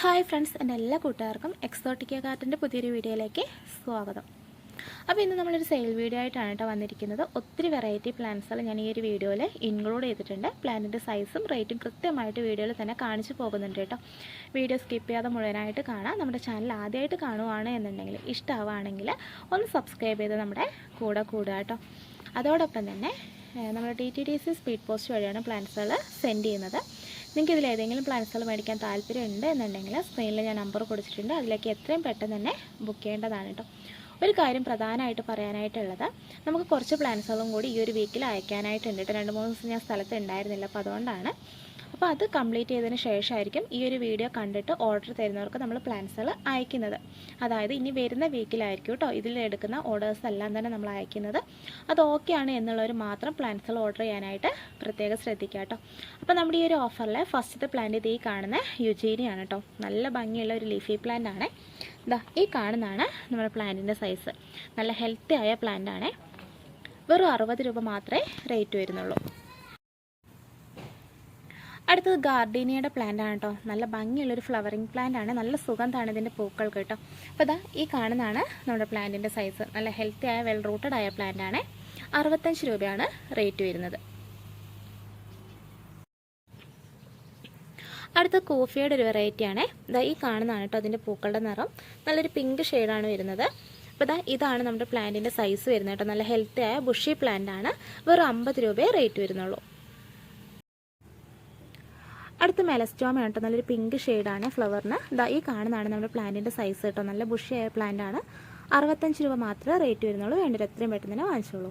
Hi friends എന്റെ എല്ലാ കൂട്ടുകാർക്കും എക്സോട്ടിക്ക കാർട്ടിന്റെ പുതിയൊരു വീഡിയോയിലേക്ക് സ്വാഗതം. അപ്പോൾ ഇന്ന് നമ്മളൊരു സെയിൽ വീഡിയോ ആയിട്ടാണ് കേട്ടോ വന്നിരിക്കുന്നത്. ഒത്തിരി വെറൈറ്റി പ്ലാന്റ്സുകൾ ഞാൻ ഈ ഒരു വീഡിയോയിൽ ഇൻക്ലൂഡ് ചെയ്തിട്ടുണ്ട്. പ്ലാന്റിന്റെ സൈസും റേറ്റും കൃത്യമായിട്ട് വീഡിയോയിൽ തന്നെ കാണിച്ചു പോകുന്നുണ്ട് കേട്ടോ. വീഡിയോ സ്കിപ്പ് ചെയ്യാതെ മുഴുവനായിട്ട് കാണാം. നമ്മുടെ ചാനൽ ആദ്യമായിട്ട് കാണുവാണ് എന്നുണ്ടെങ്കിൽ ഇഷ്ടമാവുകയാണെങ്കിൽ ഒന്ന് സബ്സ്ക്രൈബ് ചെയ്ത് നമ്മുടെ കൂടെ കൂടുക കേട്ടോ. അതോടൊപ്പം തന്നെ നമ്മൾ T T D C speed post വഴിയാണ് പ്ലാൻസുകൾ സെൻഡ് ചെയ്യുന്നത്. നിങ്ങൾക്ക് ഇതിൽ ഏതെങ്കിലും പ്ലാൻസുകൾ മേടിക്കാൻ താല്പര്യമുണ്ട് എന്നുണ്ടെങ്കിൽ സ്ക്രീനിൽ ഞാൻ നമ്പർ കൊടുത്തിട്ടുണ്ട്. അതിലേക്ക് എത്രയും പെട്ടെന്ന് തന്നെ ബുക്ക് ചെയ്യേണ്ടതാണ് കേട്ടോ. ഒരു കാര്യം പ്രധാനമായിട്ട് പറയാനായിട്ടുള്ളത് നമുക്ക് കുറച്ച് പ്ലാൻസുകളും കൂടി ഈ ഒരു വീക്കിൽ അയക്കാനായിട്ടുണ്ട് കേട്ടോ. രണ്ട് മൂന്ന് ദിവസം ഞാൻ സ്ഥലത്ത് ഉണ്ടായിരുന്നില്ല. അപ്പോൾ അതുകൊണ്ടാണ് അപ്പോൾ അത് കംപ്ലീറ്റ് ചെയ്തതിന് ശേഷമായിരിക്കും ഈ ഒരു വീഡിയോ കണ്ടിട്ട് ഓർഡർ തരുന്നവർക്ക് നമ്മൾ പ്ലാൻസുകൾ അയക്കുന്നത്. അതായത് ഇനി വരുന്ന വീക്കിലായിരിക്കും കേട്ടോ ഇതിൽ എടുക്കുന്ന ഓർഡേഴ്സ് എല്ലാം തന്നെ നമ്മൾ അയക്കുന്നത്. അത് ഓക്കെ ആണ് എന്നുള്ളവർ മാത്രം പ്ലാൻസ് ഓർഡർ ചെയ്യാനായിട്ട് പ്രത്യേകം ശ്രദ്ധിക്കുക കേട്ടോ അപ്പോൾ നമ്മുടെ ഈ ഒരു ഓഫറിൽ ഫസ്റ്റത്തെ പ്ലാന്റ് ഇത് ഈ കാണുന്ന യുജീനിയാണ് കേട്ടോ നല്ല ഭംഗിയുള്ള ഒരു ലീഫി പ്ലാന്റ് ആണ്. ഇതാ ഈ കാണുന്നതാണ് നമ്മുടെ പ്ലാന്റിന്റെ സൈസ് നല്ല ഹെൽത്തി ആയ പ്ലാന്റ് ആണ്. വെറും അറുപത് രൂപ മാത്രമേ റേറ്റ് വരുന്നുള്ളൂ. അടുത്തത് ഗാർഡീനിയയുടെ പ്ലാന്റ് ആണ് കേട്ടോ നല്ല ഭംഗിയുള്ളൊരു ഫ്ലവറിങ് പ്ലാന്റ് ആണ്. നല്ല സുഗന്ധമാണ് ഇതിന്റെ പൂക്കൾ കേട്ടോ. അപ്പോൾ ഇതാ ഈ കാണുന്നതാണ് നമ്മുടെ പ്ലാന്റിന്റെ സൈസ് നല്ല ഹെൽത്തി ആയ വെൽ റൂട്ടഡ് ആയ പ്ലാന്റ് ആണ്. അറുപത്തഞ്ച് രൂപയാണ് റേറ്റ് വരുന്നത്. അടുത്ത കോഫിയുടെ ഒരു വെറൈറ്റി ആണ്. ഇതാ ഈ കാണുന്നതാണ് കേട്ടോ അതിന്റെ പൂക്കളുടെ നിറം. നല്ലൊരു പിങ്ക് ഷെയ്ഡാണ് വരുന്നത്. അപ്പോൾ ഇതാ ഇതാണ് നമ്മുടെ പ്ലാന്റിന്റെ സൈസ് വരുന്നത് കേട്ടോ നല്ല ഹെൽത്തി ആയ ബുഷി പ്ലാന്റ് ആണ്. വെറും അമ്പത് രൂപയെ റേറ്റ് വരുന്നുള്ളൂ. അടുത്ത മെലസ്റ്റോമ കേട്ടോ നല്ലൊരു പിങ്ക് ഷെയ്ഡാണ് ഫ്ലവറിന് ഇതാ ഈ കാണുന്നതാണ് നമ്മുടെ പ്ലാന്റിന്റെ സൈസ് കേട്ടോ. നല്ല ബുഷിയായ ആണ്. അറുപത്തഞ്ച് രൂപ മാത്രമേ റേറ്റ് വരുന്നുള്ളൂ. വേണ്ടത് എത്രയും പെട്ടെന്ന് തന്നെ വാങ്ങിച്ചോളൂ.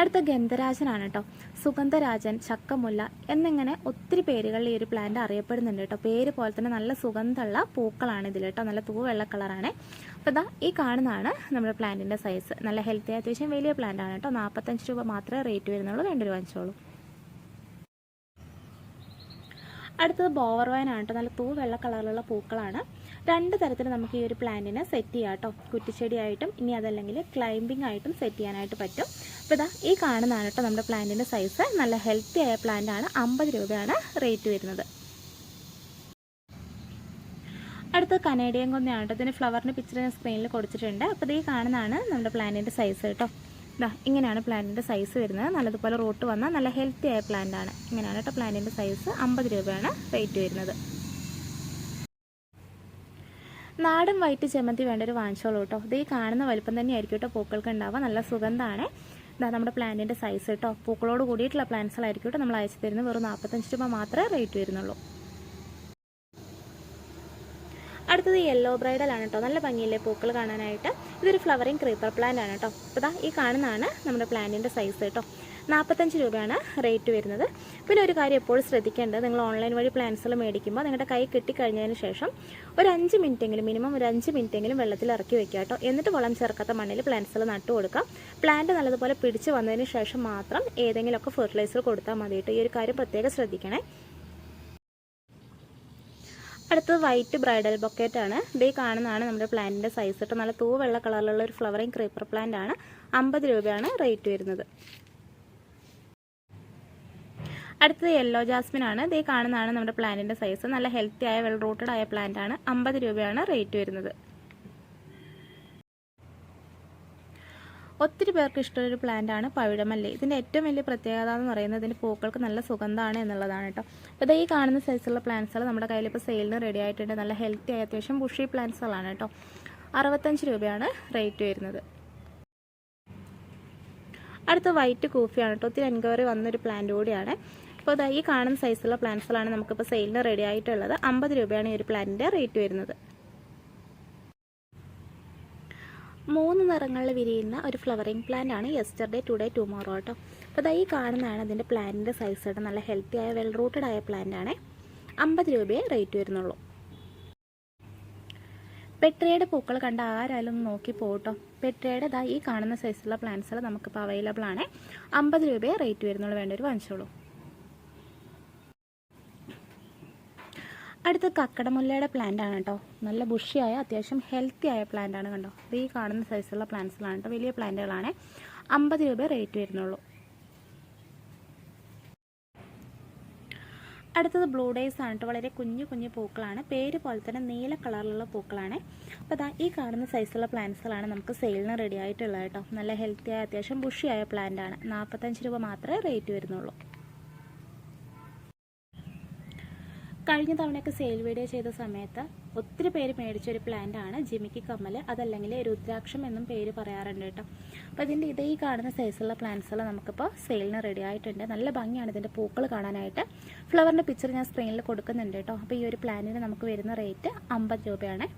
അടുത്ത ഗന്ധരാജനാണ് കേട്ടോ. സുഗന്ധരാജൻ ചക്കമുല്ല എന്നിങ്ങനെ ഒത്തിരി പേരുകളിൽ ഈ ഒരു പ്ലാന്റ് അറിയപ്പെടുന്നുണ്ട് കേട്ടോ. പേര് പോലെ തന്നെ നല്ല സുഗന്ധമുള്ള പൂക്കളാണ് ഇതിൽ കേട്ടോ. നല്ല തൂ വെള്ള കളറാണ്. അപ്പോൾ ഇതാ ഈ കാണുന്നതാണ് നമ്മുടെ പ്ലാന്റിന്റെ സൈസ് നല്ല ഹെൽത്തി അത്യാവശ്യം വലിയ പ്ലാന്റ് ആണ് കേട്ടോ. നാൽപ്പത്തഞ്ച് രൂപ മാത്രമേ റേറ്റ് വരുന്നുള്ളൂ. വേണ്ടൊരു വാങ്ങിച്ചോളൂ. അടുത്തത് ബോവർ വൈനാണ് കേട്ടോ നല്ല തൂ വെള്ള കളറിലുള്ള പൂക്കളാണ്. രണ്ട് തരത്തിൽ നമുക്ക് ഈ ഒരു പ്ലാന്റിനെ സെറ്റ് ചെയ്യാം കേട്ടോ കുറ്റിച്ചെടിയായിട്ടും ഇനി അതല്ലെങ്കിൽ ക്ലൈംബിംഗ് ആയിട്ടും സെറ്റ് ചെയ്യാനായിട്ട് പറ്റും. അപ്പോൾ ഇതാ ഈ കാണുന്നതാണ് കേട്ടോ നമ്മുടെ പ്ലാന്റിന്റെ സൈസ് നല്ല ഹെൽത്തി ആയ പ്ലാന്റ് ആണ്. അമ്പത് രൂപയാണ് റേറ്റ് വരുന്നത്. അടുത്ത കനേഡിയൻ കൊന്നയാണ് കേട്ടോ ഇതിന് ഫ്ലവറിന്റെ പിക്ചർ ഞാൻ സ്ക്രീനിൽ കൊടുത്തിട്ടുണ്ട്. അപ്പോൾ ഇത് ഈ കാണുന്നതാണ് നമ്മുടെ പ്ലാന്റിന്റെ സൈസ് കേട്ടോ ഇതാ ഇങ്ങനെയാണ് പ്ലാന്റിന്റെ സൈസ് വരുന്നത്. നല്ലതുപോലെ റോട്ട് വന്നാൽ നല്ല ഹെൽത്തി ആയ പ്ലാന്റാണ് ഇങ്ങനെയാണ് കേട്ടോ പ്ലാന്റിന്റെ സൈസ് അമ്പത് രൂപയാണ് റേറ്റ് വരുന്നത്. നാടൻ വൈറ്റ് ചെമ്മന്തി വേണ്ട ഒരു വാങ്ങിച്ചോളൂ കേട്ടോ ഇത് ഈ കാണുന്ന വലിപ്പം തന്നെയായിരിക്കും കേട്ടോ പൂക്കൾക്ക് ഉണ്ടാവുക. നല്ല സുഗന്ധമാണ് ഇതാ നമ്മുടെ പ്ലാന്റിന്റെ സൈസ് കേട്ടോ പൂക്കളോട് കൂടിയിട്ടുള്ള പ്ലാന്റ്സുകളായിരിക്കും കേട്ടോ നമ്മൾ അയച്ചു തരുന്നത്. വെറും നാൽപ്പത്തഞ്ച് രൂപ മാത്രമേ റേറ്റ് വരുന്നുള്ളൂ. അടുത്തത് യെല്ലോ ബ്രൈഡൽ ആണ് കേട്ടോ നല്ല ഭംഗിയിലെ പൂക്കൾ കാണാനായിട്ട്? ഇതൊരു ഫ്ലവറിങ് ക്രീപ്പർ പ്ലാന്റ് ആണ് കേട്ടോ അപ്പോൾ ഇതാ ഈ കാണുന്നതാണ് നമ്മുടെ പ്ലാന്റിന്റെ സൈസ് കേട്ടോ നാൽപ്പത്തഞ്ച് രൂപയാണ് റേറ്റ് വരുന്നത്. പിന്നെ ഒരു കാര്യം എപ്പോഴും ശ്രദ്ധിക്കേണ്ടത് നിങ്ങൾ ഓൺലൈൻ വഴി പ്ലാന്റ്സുകൾ മേടിക്കുമ്പോൾ നിങ്ങളുടെ കൈ കിട്ടിക്കഴിഞ്ഞതിന് ശേഷം ഒരു അഞ്ച് മിനിറ്റെങ്കിലും മിനിമം ഒരു അഞ്ച് മിനിറ്റെങ്കിലും വെള്ളത്തിൽ ഇറക്കി വെക്കുക കേട്ടോ എന്നിട്ട് വളം ചേർക്കാത്ത മണ്ണിൽ പ്ലാന്റ്സുകൾ നട്ടു കൊടുക്കാം പ്ലാന്റ് നല്ലതുപോലെ പിടിച്ച് വന്നതിന് ശേഷം മാത്രം ഏതെങ്കിലുമൊക്കെ ഫെർട്ടിലൈസർ കൊടുത്താൽ മതി കേട്ടോ ഈ ഒരു കാര്യം പ്രത്യേകം ശ്രദ്ധിക്കണേ. അടുത്തത് വൈറ്റ് ബ്രൈഡൽ ബൊക്കറ്റ് ആണ്. ഇതേ കാണുന്നതാണ് നമ്മുടെ പ്ലാന്റിന്റെ സൈസ് കേട്ടോ നല്ല തൂ വെള്ള കളറിലുള്ള ഒരു ഫ്ലവറിങ് ക്രീപ്പർ പ്ലാന്റ് ആണ്. അമ്പത് രൂപയാണ് റേറ്റ് വരുന്നത്. അടുത്തത് യെല്ലോ ജാസ്മിൻ ആണ്. ഇതേ കാണുന്നതാണ് നമ്മുടെ പ്ലാന്റിന്റെ സൈസ് നല്ല ഹെൽത്തി ആയ വെൽ റൂട്ടഡ് ആയ പ്ലാന്റ് ആണ്. അമ്പത് രൂപയാണ് റേറ്റ് വരുന്നത്. ഒത്തിരി പേർക്ക് ഇഷ്ടമുള്ളൊരു പ്ലാന്റ് ആണ് പവിഴമല്ലി. ഇതിന്റെ ഏറ്റവും വലിയ പ്രത്യേകത എന്ന് പറയുന്നത് ഇതിന്റെ പൂക്കൾക്ക് നല്ല സുഗന്ധമാണ് എന്നുള്ളതാണ് കേട്ടോ അപ്പോൾ ഈ കാണുന്ന സൈസുള്ള പ്ലാന്റ്സുകൾ നമ്മുടെ കയ്യിൽ ഇപ്പോൾ സെയിലിന് റെഡി ആയിട്ടുണ്ട്. നല്ല ഹെൽത്തി ആയ അത്യാവശ്യം ബുഷി പ്ലാന്റ്സുകളാണ് കേട്ടോ അറുപത്തഞ്ച് രൂപയാണ് റേറ്റ് വരുന്നത്. അടുത്ത വൈറ്റ് കൂഫിയാണ് കേട്ടോ ഒത്തിരി എൻക്വയറി വന്നൊരു പ്ലാന്റ് കൂടിയാണ്. അപ്പോൾ ഈ കാണുന്ന സൈസുള്ള പ്ലാന്റ്സുകളാണ് നമുക്കിപ്പോൾ സെയിലിന് റെഡി ആയിട്ടുള്ളത്. അമ്പത് രൂപയാണ് ഈ ഒരു പ്ലാന്റിന്റെ റേറ്റ് വരുന്നത്. മൂന്ന് നിറങ്ങളിൽ വിരിയുന്ന ഒരു ഫ്ലവറിങ് പ്ലാന്റ് ആണ് യെസ്റ്റർഡേ ടുഡേ ടുമോറോ കേട്ടോ അപ്പോൾ അതായി കാണുന്നതാണ് അതിന്റെ പ്ലാന്റിന്റെ സൈസ് കേട്ടോ നല്ല ഹെൽത്തി ആയ വെൽ റൂട്ടഡ് ആയ പ്ലാന്റ് ആണ്. അമ്പത് രൂപയെ റേറ്റ് വരുന്നുള്ളൂ. പെട്രിയുടെ പൂക്കൾ കണ്ട ആരായാലും ഒന്ന് നോക്കി പോകട്ടോ പെട്രിയുടെ ഇതാ ഈ കാണുന്ന സൈസുള്ള പ്ലാന്റ്സുകൾ നമുക്കിപ്പോൾ അവൈലബിൾ ആണ്. അമ്പത് രൂപയെ റേറ്റ് വരുന്നുള്ളൂ. വേണ്ടവർ വാങ്ങിച്ചോളൂ. അടുത്ത കക്കടമുല്ലയുടെ പ്ലാന്റ് ആണ് കേട്ടോ നല്ല ബുഷിയായ അത്യാവശ്യം ഹെൽത്തി ആയ പ്ലാന്റ് ആണ് കണ്ടോ. ഈ കാണുന്ന സൈസുള്ള പ്ലാന്റ്സുകളാണ് കേട്ടോ വലിയ പ്ലാന്റുകളാണ് അമ്പത് രൂപ റേറ്റ് വരുന്നുള്ളൂ. അടുത്തത് ബ്ലൂ ഡേയ്സ് ആണ് കേട്ടോ വളരെ കുഞ്ഞു കുഞ്ഞു പൂക്കളാണ്. പേര് പോലെ തന്നെ നീല കളറിലുള്ള പൂക്കളാണ്. അപ്പോൾ അതാ ഈ കാണുന്ന സൈസുള്ള പ്ലാന്റ്സുകളാണ് നമുക്ക് സെയിലിന് റെഡി ആയിട്ടുള്ളത് കേട്ടോ നല്ല ഹെൽത്തി ആയ അത്യാവശ്യം ബുഷിയായ പ്ലാന്റ് ആണ്. നാൽപ്പത്തഞ്ച് രൂപ മാത്രമേ റേറ്റ് വരുന്നുള്ളൂ. കഴിഞ്ഞ തവണയൊക്കെ സെയിൽ വീഡിയോ ചെയ്ത സമയത്ത് ഒത്തിരി പേര് മേടിച്ച ഒരു പ്ലാന്റ് ആണ് ജിമിക്കി കമ്മൽ. അതല്ലെങ്കിൽ രുദ്രാക്ഷം എന്നും പേര് പറയാറുണ്ട് കേട്ടോ. അപ്പോൾ ഇതിന്റെ ഇതേ ഈ കാണുന്ന സൈസുള്ള പ്ലാന്റ്സുകൾ നമുക്കിപ്പോൾ സെയിലിന് റെഡി ആയിട്ടുണ്ട്. നല്ല ഭംഗിയാണ് ഇതിന്റെ പൂക്കൾ കാണാനായിട്ട്. ഫ്ലവറിന്റെ പിക്ചർ ഞാൻ സ്ക്രീനിൽ കൊടുക്കുന്നുണ്ട് കേട്ടോ. അപ്പോൾ ഈ ഒരു പ്ലാന്റിന് നമുക്ക് വരുന്ന റേറ്റ് അമ്പത് രൂപയാണ്.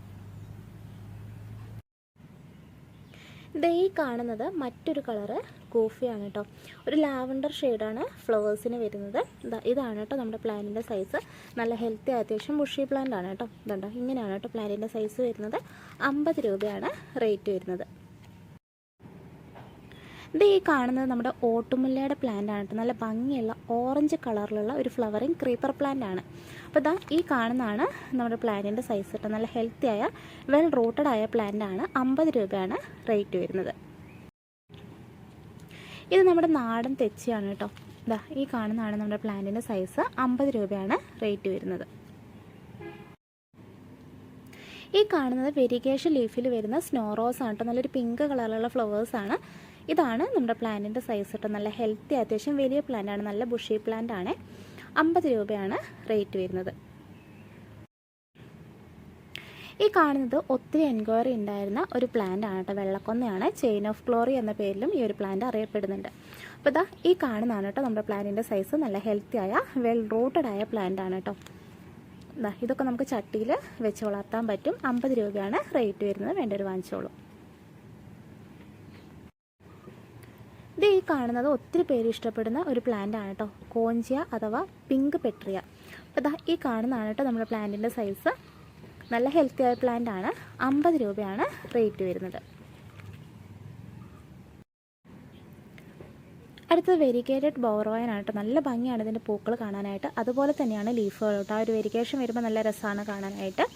ദേ ഈ കാണുന്നത് മറ്റൊരു കളറ് കോഫിയാണ് കേട്ടോ. ഒരു ലാവണ്ടർ ഷെയ്ഡാണ് ഫ്ലവേഴ്സിന് വരുന്നത്. ഇതാണ് കേട്ടോ നമ്മുടെ പ്ലാന്റിന്റെ സൈസ്. നല്ല ഹെൽത്തി അത്യാവശ്യം ബുഷി പ്ലാന്റ് ആണ് കേട്ടോ. ഇതുണ്ടോ? ഇങ്ങനെയാണ് കേട്ടോ പ്ലാന്റിന്റെ സൈസ് വരുന്നത്. അമ്പത് രൂപയാണ് റേറ്റ് വരുന്നത്. ഇത് ഈ കാണുന്നത് നമ്മുടെ ഓട്ടുമുല്ലയുടെ പ്ലാന്റ് ആണ് നല്ല ഭംഗിയുള്ള ഓറഞ്ച് കളറിലുള്ള ഒരു ഫ്ലവറിങ് ക്രീപ്പർ പ്ലാന്റ് ആണ്. അപ്പോൾ ഇതാ ഈ കാണുന്നതാണ് നമ്മുടെ പ്ലാന്റിന്റെ സൈസ് കേട്ടോ നല്ല ഹെൽത്തി ആയ വെൽ റൂട്ടഡ് ആയ പ്ലാന്റ് ആണ്. അമ്പത് രൂപയാണ് റേറ്റ് വരുന്നത്. ഇത് നമ്മുടെ നാടൻ തെച്ചിയാണ് കേട്ടോ ഇതാ ഈ കാണുന്നതാണ് നമ്മുടെ പ്ലാന്റിന്റെ സൈസ് അമ്പത് രൂപയാണ് റേറ്റ് വരുന്നത്. ഈ കാണുന്നത് വെരിഗേഷൻ ലീഫിൽ വരുന്ന സ്നോ റോസ് ആണ് കേട്ടോ നല്ലൊരു പിങ്ക് കളറിലുള്ള ഫ്ലവേഴ്സാണ് ഇതാണ് നമ്മുടെ പ്ലാന്റിന്റെ സൈസ് കേട്ടോ നല്ല ഹെൽത്തി അത്യാവശ്യം വലിയ പ്ലാന്റ് ആണ്. നല്ല ബുഷി പ്ലാന്റ് ആണ്. അമ്പത് രൂപയാണ് റേറ്റ് വരുന്നത്. ഈ കാണുന്നത് ഒത്തിരി എൻക്വയറി ഉണ്ടായിരുന്ന ഒരു പ്ലാന്റ് ആണ് കേട്ടോ വെള്ളക്കൊന്നയാണ്. ചെയിൻ ഓഫ് ഗ്ലോറി എന്ന പേരിലും ഈ ഒരു പ്ലാന്റ് അറിയപ്പെടുന്നുണ്ട്. അപ്പോൾ ഇതാ ഈ കാണുന്നതാണ് കേട്ടോ നമ്മുടെ പ്ലാന്റിന്റെ സൈസ് നല്ല ഹെൽത്തി ആയ വെൽ റൂട്ടഡ് ആയ പ്ലാന്റ് ആണ് കേട്ടോ ഇതൊക്കെ നമുക്ക് ചട്ടിയിൽ വെച്ച് വളർത്താൻ പറ്റും. അമ്പത് രൂപയാണ് റേറ്റ് വരുന്നത്. വേണ്ടവർ വാങ്ങിച്ചോളൂ. ഇത് ഈ കാണുന്നത് ഒത്തിരി പേര് ഇഷ്ടപ്പെടുന്ന ഒരു പ്ലാന്റ് ആണ് കേട്ടോ കോഞ്ചിയ അഥവാ പിങ്ക് പെട്രിയ അപ്പോൾ ഇതാ ഈ കാണുന്നതാണ് കേട്ടോ നമ്മുടെ പ്ലാന്റിന്റെ സൈസ് നല്ല ഹെൽത്തി ആയ പ്ലാന്റ് ആണ്. അമ്പത് രൂപയാണ് റേറ്റ് വരുന്നത്. അടുത്തത് വെരിഗേറ്റഡ് ബോറോയനാണ് കേട്ടോ നല്ല ഭംഗിയാണ് ഇതിന്റെ പൂക്കൾ കാണാനായിട്ട്. അതുപോലെ തന്നെയാണ് ലീഫുകൾ കേട്ടോ ആ ഒരു വെരിഗേഷൻ വരുമ്പോൾ നല്ല രസമാണ് കാണാനായിട്ട്.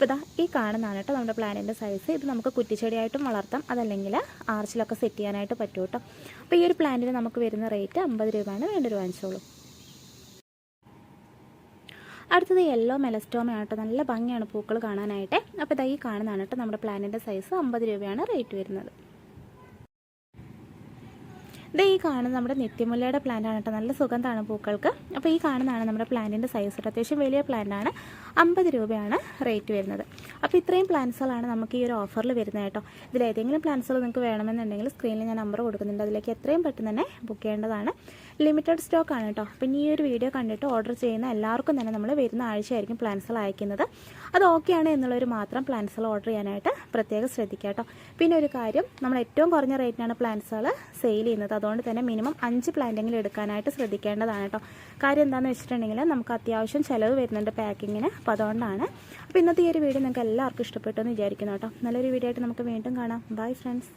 അപ്പോൾ ഇതാ ഈ കാണുന്നതാണ് കേട്ടോ നമ്മുടെ പ്ലാന്റിന്റെ സൈസ് ഇത് നമുക്ക് കുറ്റിച്ചെടിയായിട്ടും വളർത്താം. അതല്ലെങ്കിൽ ആർച്ചിലൊക്കെ സെറ്റ് ചെയ്യാനായിട്ട് പറ്റും കേട്ടോ. അപ്പോൾ ഈ ഒരു പ്ലാന്റിന് നമുക്ക് വരുന്ന റേറ്റ് അമ്പത് രൂപയാണ്. വേണ്ടൊരു വാങ്ങിച്ചോളൂ. അടുത്തത് യെല്ലോ മെലസ്റ്റോമയാണ് കേട്ടോ. നല്ല ഭംഗിയാണ് പൂക്കൾ കാണാനായിട്ട്. അപ്പോൾ ഇതാ ഈ കാണുന്നതാണ് കേട്ടോ നമ്മുടെ പ്ലാന്റിന്റെ സൈസ് അമ്പത് രൂപയാണ് റേറ്റ് വരുന്നത്. ഇത് ഈ കാണുന്ന നമ്മുടെ നിത്യമുല്ലയുടെ പ്ലാന്റ് ആണ് കേട്ടോ. നല്ല സുഗന്ധമാണ് പൂക്കൾക്ക്. അപ്പോൾ ഈ കാണുന്നതാണ് നമ്മുടെ പ്ലാന്റിന്റെ സൈസ് അത്യാവശ്യം വലിയ പ്ലാന്റ് ആണ്. അമ്പത് രൂപയാണ് റേറ്റ് വരുന്നത്. അപ്പോൾ ഇത്രയും പ്ലാൻസുകളാണ് നമുക്ക് ഈ ഒരു ഓഫറിൽ വരുന്നത് കേട്ടോ. ഇതിൽ ഏതെങ്കിലും പ്ലാൻസുകൾ നിങ്ങൾക്ക് വേണമെന്നുണ്ടെങ്കിൽ സ്ക്രീനിൽ ഞാൻ നമ്പർ കൊടുക്കുന്നുണ്ട്. അതിലേക്ക് എത്രയും പെട്ടെന്ന് തന്നെ ബുക്ക് ചെയ്യേണ്ടതാണ്. ലിമിറ്റഡ് സ്റ്റോക്ക് ആണ് കേട്ടോ. പിന്നെ ഈ ഒരു വീഡിയോ കണ്ടിട്ട് ഓർഡർ ചെയ്യുന്ന എല്ലാവർക്കും തന്നെ നമ്മൾ വരുന്ന ആഴ്ചയായിരിക്കും പ്ലാൻസുകൾ അയക്കുന്നത്. അത് ഓക്കെയാണ് എന്നുള്ളവർ മാത്രം പ്ലാൻസുകൾ ഓർഡർ ചെയ്യാനായിട്ട് പ്രത്യേകം ശ്രദ്ധിക്കുക കേട്ടോ. പിന്നെ ഒരു കാര്യം നമ്മൾ ഏറ്റവും കുറഞ്ഞ റേറ്റിനാണ് പ്ലാൻസുകൾ സെയിൽ ചെയ്യുന്നത്. അതുകൊണ്ട് തന്നെ മിനിമം അഞ്ച് പ്ലാന്റെങ്കിലും എടുക്കാനായിട്ട് ശ്രദ്ധിക്കേണ്ടതാണ് കേട്ടോ. കാര്യം എന്താണെന്ന് വെച്ചിട്ടുണ്ടെങ്കിൽ നമുക്ക് അത്യാവശ്യം ചിലവ് വരുന്നുണ്ട് പാക്കിങ്ങിന് അപ്പോൾ അതുകൊണ്ടാണ്. അപ്പോൾ ഇന്നത്തെ ഈ ഒരു വീഡിയോ നിങ്ങൾക്ക് എല്ലാവർക്കും ഇഷ്ടപ്പെട്ടു എന്ന് വിചാരിക്കുന്നു കേട്ടോ. നല്ലൊരു വീഡിയോ ആയിട്ട് നമുക്ക് വീണ്ടും കാണാം. Bye friends